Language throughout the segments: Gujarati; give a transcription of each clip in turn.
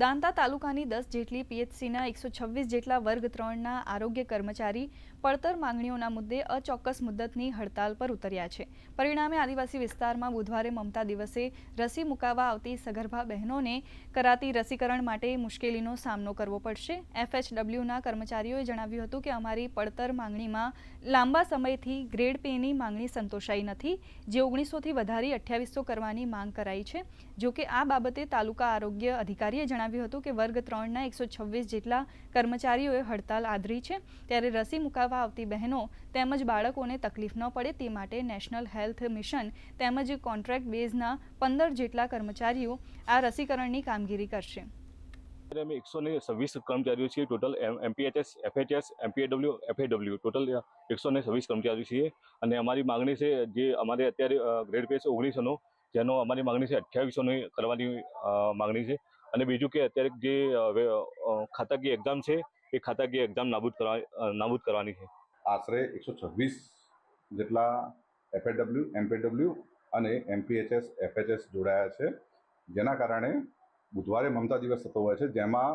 દાંતા તાલુકાની દસ જેટલી પીએચસીના એકસો છવ્વીસ જેટલા વર્ગ ત્રણના આરોગ્ય કર્મચારી પડતર માંગણીઓના મુદ્દે અચોક્કસ મુદ્દતની હડતાલ પર ઉતર્યા છે. પરિણામે આદિવાસી વિસ્તારમાં બુધવારે મમતા દિવસે રસી મુકાવવા આવતી સગર્ભા બહેનોને કરાતી રસીકરણ માટે મુશ્કેલીનો સામનો કરવો પડશે. એફએચડબલ્યુના કર્મચારીઓએ જણાવ્યું હતું કે અમારી પડતર માંગણીમાં લાંબા સમયથી ગ્રેડ પેની માંગણી સંતોષાઈ નથી. જે ઓગણીસોથી વધારી અઠ્યાવીસો કરવાની માંગ કરાઈ છે. જોકે આ બાબતે તાલુકા આરોગ્ય અધિકારીએ જણાવ્યું હતું કે વર્ગ ત્રણના એકસો છવ્વીસ જેટલા કર્મચારીઓએ હડતાલ આદરી છે. ત્યારે રસી મુકાવવા આવતી બહેનો તેમજ બાળકોને તકલીફ ન પડે તે માટે નેશનલ હેલ્થ મિશન તેમજ કોન્ટ્રાક્ટ બેઝના પંદર જેટલા કર્મચારીઓ આ રસીકરણની કામગીરી કરશે. અમે એકસો ને છવ્વીસ કર્મચારીઓ છીએ. Total MPHS, FHS, MPAW, FAW. Total એકસો ને છવ્વીસ કર્મચારીઓ છીએ. અને અમારી માગણી છે જે અમારે અત્યારે ગ્રેડ પે છે ઓગણીસોનો, જેનો અમારી માગણી છે અઠ્યાવીસોની કરવાની માગણી છે. અને બીજું કે અત્યારે જે ખાતાકીય એક્ઝામ છે, એ ખાતાકીય એક્ઝામ નાબૂદ કરવા નાબૂદ કરવાની છે. આશરે એકસો છવ્વીસ જેટલા એફએડબલ્યુ એમપીડબલ્યુ અને એમપીએચએસ એફએચએસ જોડાયા છે. જેના કારણે બુધવારે મમતા દિવસ થતો હોય છે, જેમાં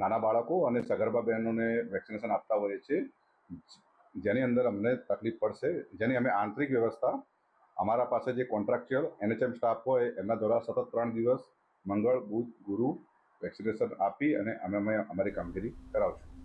નાના બાળકો અને સગર્ભા બહેનોને વેક્સિનેશન આપતા હોઈએ છીએ. જેની અંદર અમને તકલીફ પડશે, જેની અમે આંતરિક વ્યવસ્થા અમારા પાસે જે કોન્ટ્રાક્ચ્યુઅલ એનએચએમ સ્ટાફ હોય, એમના દ્વારા સતત ત્રણ દિવસ મંગળ, બુધ, ગુરુ, વેક્સિનેશન આપી અને અમે અમે અમારી કામગીરી કરાવશું.